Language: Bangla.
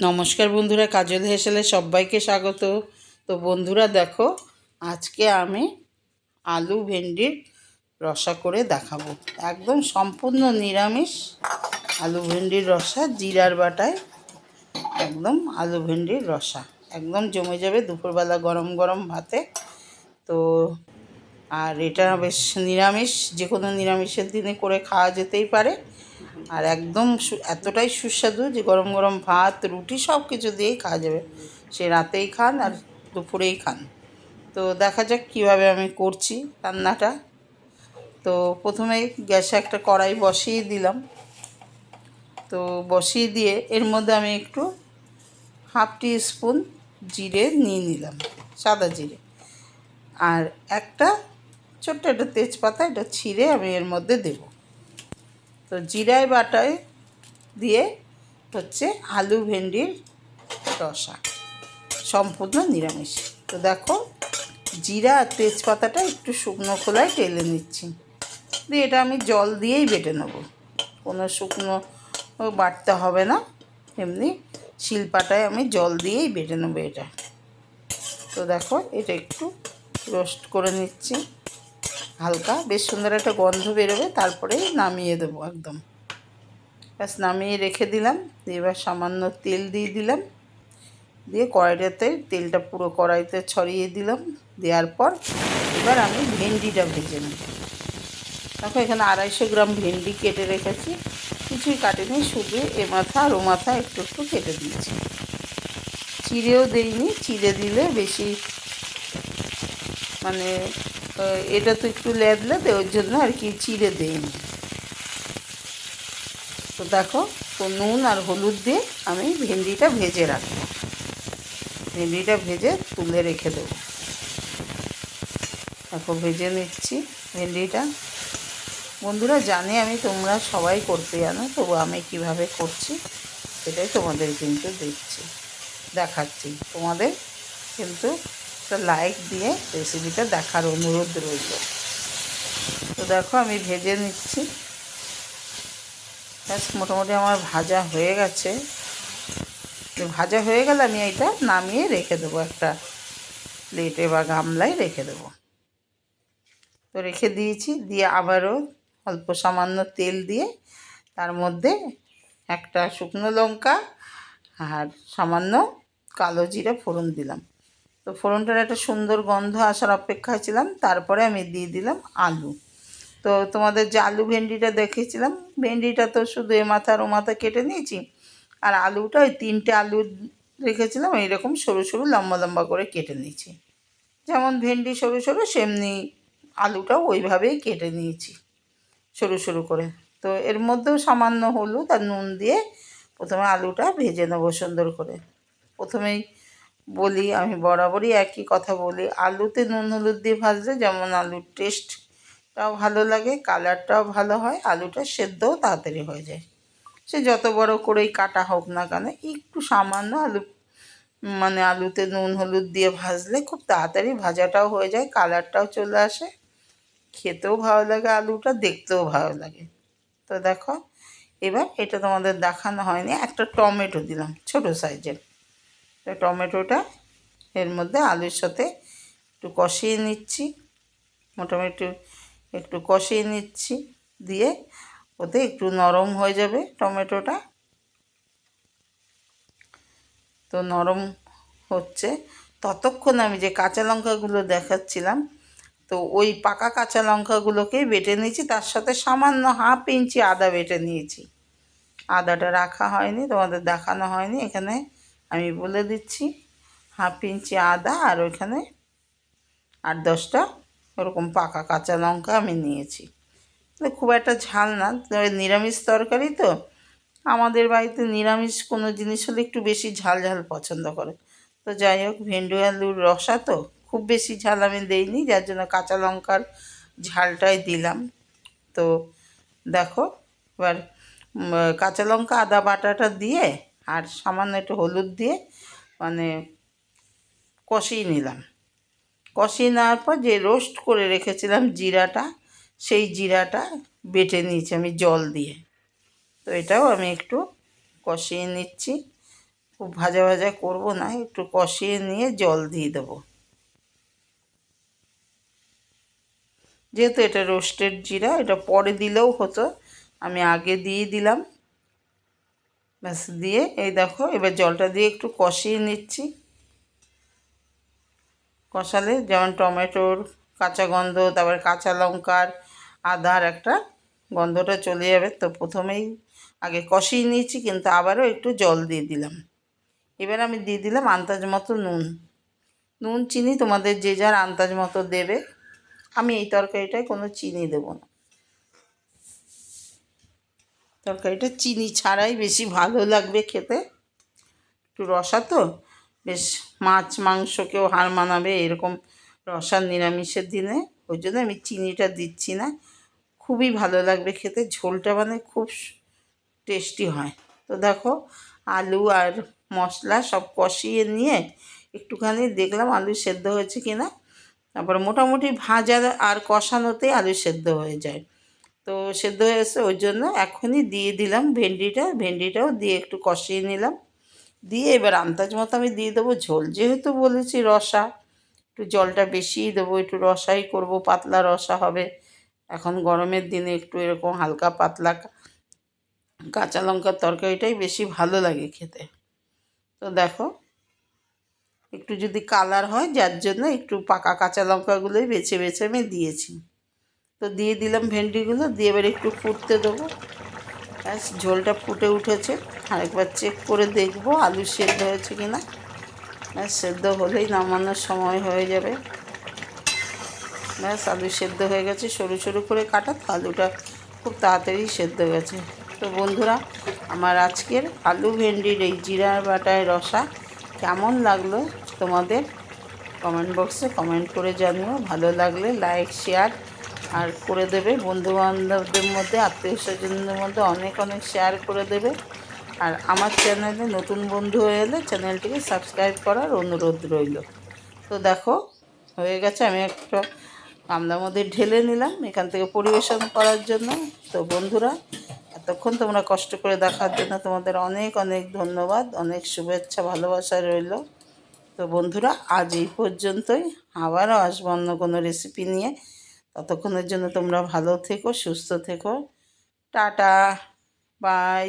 নমস্কার বন্ধুরা, কাজল হেসেলে সবাইকে স্বাগত। তো বন্ধুরা, দেখো, আজকে আমি আলু ভেন্ডির রসা করে দেখাবো। একদম সম্পূর্ণ নিরামিষ আলু ভেন্ডির রসা, জিরার বাটায় একদম আলু ভেন্ডির রসা। একদম জমে যাবে দুপুরবেলা গরম গরম ভাতে। তো, আর এটা বেশ নিরামিষ যে কোনো নিরামিষের দিনে করে খাওয়া যেতেই পারে। আর একদম এতটাই সুস্বাদু যে গরম গরম ভাত, রুটি সব কিছু দিয়েই খাওয়া যাবে। সে রাতেই খান আর দুপুরেই খান। তো দেখা যাক কীভাবে আমি করছি রান্নাটা। তো প্রথমে গ্যাসে একটা কড়াই বসিয়ে দিলাম। তো বসিয়ে দিয়ে এর মধ্যে আমি একটু হাফ টি স্পুন জিরে নিয়ে নিলাম, সাদা জিরে। আর একটা ছোট্ট একটা তেজপাতা, এটা ছিঁড়ে আমি এর মধ্যে দেব। তো জিরায় বাটায় দিয়ে হচ্ছে আলু ভেন্ডির রসা, সম্পূর্ণ নিরামিষ। তো দেখো, জিরা আর তেজপাতাটা একটু শুকনো খোলায় টেলে নিচ্ছি। দিয়ে এটা আমি জল দিয়েই বেটে নেব। কোনো শুকনো বাটতে হবে না। এমনি শিলপাটায় আমি জল দিয়েই বেটে নেব এটা। তো দেখো, এটা একটু রোস্ট করে নিচ্ছি। হালকা, বেশ সুন্দর একটা গন্ধ বেরোবে, তারপরে নামিয়ে দেবো একদম। ব্যাস, নামিয়ে রেখে দিলাম, এবার সামান্য তেল দিয়ে দিলাম। দিয়ে কড়াইটাতে তেলটা পুরো কড়াইতে ছড়িয়ে দিলাম, দেওয়ার পর এবার আমি ভেন্ডিটা ভেজে নেব। দেখো, এখানে আড়াইশো গ্রাম ভেন্ডি কেটে রেখেছি, কিছুই কাটেনি, শুধু এ মাথা আর ও মাথা একটু একটু কেটে দিয়েছি। চিড়েও দেইনি, চিড়ে দিলে বেশি মানে এটা তো একটু লেদলে ওর জন্য আর কি চিড়ে দেইনি তো দেখো, তো নুন আর হলুদ দিয়ে আমি ভেন্ডিটা ভেজে রাখব। ভেন্ডিটা ভেজে তুলে রেখে দেবো। দেখো, ভেজে নিচ্ছি ভেন্ডিটা। বন্ধুরা, জানি আমি তোমরা সবাই করতে জানো, তবু আমি কীভাবে করছি সেটাই তোমাদের কিন্তু দেখছি, দেখাচ্ছি। তোমাদের কিন্তু একটা লাইক দিয়ে রেসিপিটা দেখার অনুরোধ রইল। তো দেখো, আমি ভেজে নিচ্ছি। ব্যাস, মোটামুটি আমার ভাজা হয়ে গেছে। ভাজা হয়ে গেলে আমি এটা নামিয়ে রেখে দেবো একটা প্লেটে বা গামলায় রেখে দেবো। তো রেখে দিয়েছি, দিয়ে আবারও অল্প সামান্য তেল দিয়ে তার মধ্যে একটা শুকনো লঙ্কা আর সামান্য কালো জিরে ফোড়ন দিলাম। তো ফোড়নটার একটা সুন্দর গন্ধ আসার অপেক্ষায় ছিলাম, তারপরে আমি দিয়ে দিলাম আলু। তো তোমাদের যে আলু ভেন্ডিটা দেখেছিলাম ভেন্ডিটা তো শুধু এ মাথা আর ও মাথা কেটে নিয়েছি, আর আলুটা ওই তিনটে আলু রেখেছিলাম, এইরকম সরু সরু, লম্বা লম্বা করে কেটে নিয়েছি। যেমন ভেন্ডি সরু সরু, সেমনি আলুটাও ওইভাবেই কেটে নিয়েছি, সরু সরু করে। তো এর মধ্যেও সামান্য হলুদ আর নুন দিয়ে প্রথমে আলুটা ভেজে নেব সুন্দর করে। প্রথমেই বলি, আমি বরাবরই একই কথা বলি। আলুতে নুন হলুদ দিয়ে ভাজলে যেমন আলুর টেস্টটাও ভালো লাগে কালারটাও ভালো হয়, আলুটা সেদ্ধও তাড়াতাড়ি হয়ে যায়। সে যত বড় করেই কাটা হোক না কেন, একটু সামান্য আলু মানে আলুতে নুন হলুদ দিয়ে ভাজলে খুব তাড়াতাড়ি ভাজাটাও হয়ে যায় কালারটাও চলে আসে। খেতেও ভালো লাগে আলুটা, দেখতেও ভালো লাগে। তো দেখো, এবার এটা তোমাদের দেখানো হয়নি, একটা টমেটো দিলাম, ছোট সাইজের টমেটোটা এর মধ্যে আলুর সাথে একটু কষিয়ে নিচ্ছি। মোটামুটি একটু কষিয়ে নিচ্ছি দিয়ে ওতে একটু নরম হয়ে যাবে টমেটোটা। তো নরম হচ্ছে। ততক্ষণ আমি যে কাঁচা লঙ্কাগুলো দেখাচ্ছিলাম, তো ওই পাকা কাঁচা লঙ্কাগুলোকেই বেটে নিয়েছি। তার সাথে সামান্য হাফ ইঞ্চি আদা বেটে নিয়েছি। আদাটা রাখা হয়নি, তোমাদের দেখানো হয়নি। এখানে আমি বলে দিচ্ছি, হাফ ইঞ্চি আদা আর ওইখানে আট দশটা ওরকম পাকা কাঁচা লঙ্কা আমি নিয়েছি। খুব একটা ঝাল না নিরামিষ তরকারি তো। আমাদের বাড়িতে নিরামিষ কোনো জিনিস হলে একটু বেশি ঝাল ঝাল পছন্দ করে। তো যাই হোক, ভেন্ডু আলুর রসা তো খুব বেশি ঝাল আমি দেইনি, যার জন্য কাঁচা লঙ্কার ঝালটাই দিলাম। তো দেখো, এবার কাঁচা লঙ্কা, আদা বাটাটা দিয়ে আর সামান্য একটু হলুদ দিয়ে মানে কষিয়ে নিলাম। কষিয়ে নেওয়ার পর যে রোস্ট করে রেখেছিলাম জিরাটা, সেই জিরাটা বেটে নিয়েছি আমি জল দিয়ে। তো এটাও আমি একটু কষিয়ে নিচ্ছি। খুব ভাজা ভাজা করব না, একটু কষিয়ে নিয়ে জল দিয়ে দেবো। যেহেতু এটা রোস্টেড জিরা, এটা পরে দিলেও হতো, আমি আগে দিয়ে দিলাম। ব্যাস, দিয়ে এই দেখো, এবার জলটা দিয়ে একটু কষিয়ে নিচ্ছি। কষালে যেমন টমেটোর কাঁচা গন্ধ, তারপরে কাঁচা লঙ্কার আদার একটা গন্ধটা চলে যাবে। তো প্রথমেই আগে কষিয়ে নিয়েছি, কিন্তু আবারও একটু জল দিয়ে দিলাম। এবার আমি দিয়ে দিলাম আন্দাজ মতো নুন। নুন, চিনি তোমাদের যে যার আন্দাজ মতো দেবে। আমি এই তরকারিটায় কোনো চিনি দেবো না। তরকারিটা চিনি ছাড়াই বেশি ভালো লাগবে খেতে। একটু রসা তো? বেশ, মাছ মাংসকেও হার মানাবে এরকম রসার নিরামিষের দিনে। ওই জন্য আমি চিনিটা দিচ্ছি না। খুবই ভালো লাগবে খেতে। ঝোলটা মানে খুব টেস্টি হয়। তো দেখো, আলু আর মশলা সব কষিয়ে নিয়ে একটুখানি দেখলাম আলু সেদ্ধ হয়েছে কি না তারপরে মোটামুটি ভাজা আর কষানোতেই আলু সেদ্ধ হয়ে যায়। তো সেদ্ধ হয়ে এসে ওই জন্য এখনই দিয়ে দিলাম ভেন্ডিটা, ভেন্ডিটাও দিয়ে একটু কষিয়ে নিলাম। দিয়ে এবার আন্দাজ মতো আমি দিয়ে দেবো ঝোল, যেহেতু বলেছি রসা, একটু জলটা বেশিই দেবো, একটু রসাই করব, পাতলা রসা হবে। এখন গরমের দিনে একটু এরকম হালকা পাতলা কাঁচা লঙ্কার তরকারিটাই বেশি ভালো লাগে খেতে। তো দেখো, একটু যদি কালার হয়, যার জন্য একটু পাকা কাঁচা লঙ্কাগুলোই বেছে বেছে আমি দিয়েছি। তো দিয়ে দিলাম ভেন্ডিগুলো, দিয়ে এবার একটু ফুটতে দেবো। ব্যাস, ঝোলটা ফুটে উঠেছে। আরেকবার চেক করে দেখব আলু সেদ্ধ হয়েছে কি না ব্যাস, সেদ্ধ হলেই নামানোর সময় হয়ে যাবে। ব্যাস, আলু সেদ্ধ হয়ে গেছে। সরু সরু করে কাটা, তো আলুটা খুব তাড়াতাড়ি সেদ্ধ গেছে তো বন্ধুরা, আমার আজকের আলু ভেন্ডির এই জিরা বাটায় রসা কেমন লাগল তোমাদের কমেন্ট বক্সে কমেন্ট করে জানিও। ভালো লাগলে লাইক, শেয়ার আর করে দেবে। বন্ধু বান্ধবদের মধ্যে আত্মীয় স্বজনদের মধ্যে অনেক অনেক শেয়ার করে দেবে। আর আমার চ্যানেলে নতুন বন্ধু হয়ে এলে চ্যানেলটিকে সাবস্ক্রাইব করার অনুরোধ রইল। তো দেখো, হয়ে গেছে, আমি একটা গামলার মধ্যে ঢেলে নিলাম, এখান থেকে পরিবেশন করার জন্য। তো বন্ধুরা, এতক্ষণ তোমরা কষ্ট করে দেখার জন্য তোমাদের অনেক অনেক ধন্যবাদ, অনেক শুভেচ্ছা, ভালোবাসা রইল। তো বন্ধুরা, আজ এই পর্যন্তই। আবারও আসব অন্য কোনো রেসিপি নিয়ে। ততক্ষণের জন্য তোমরা ভালো থেকো সুস্থ থেকো। Tata bye.